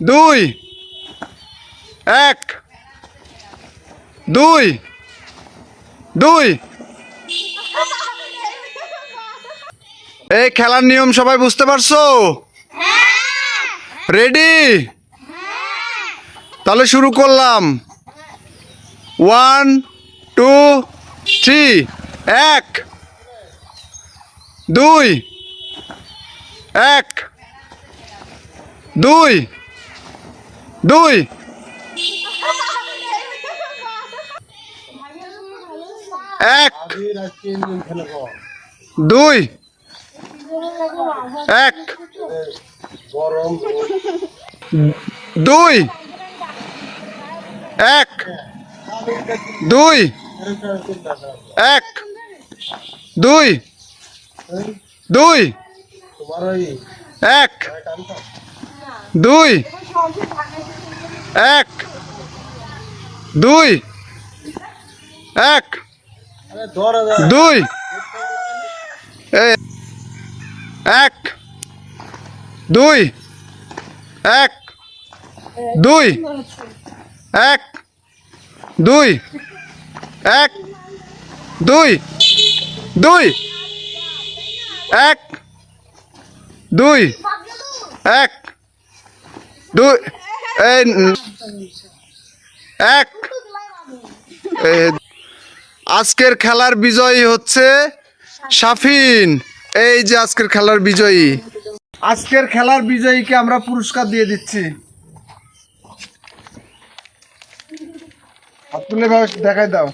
দুই, এক, দুই দুই। এই খেলার নিয়ম সবাই বুঝতে পারছ? রেডি? তাহলে শুরু করলাম। ওয়ান, টু, থ্রি, এক, দুই এক, দুই। দুই। এক। দুই। এক। দুই। এক। দুই। এক। দুই। দুই। এক। দুই। এক, দুই এক দুই এক দুই এক দুই এক দুই এক, দুই দুই, এক দুই এক, দুই, এই এক। আজকের খেলার বিজয়ী হচ্ছে সাফিন এই যে আজকের খেলার বিজয়ী। আজকের খেলার বিজয়ীকে আমরা পুরস্কার দিয়ে দিচ্ছি। দেখাই দাও।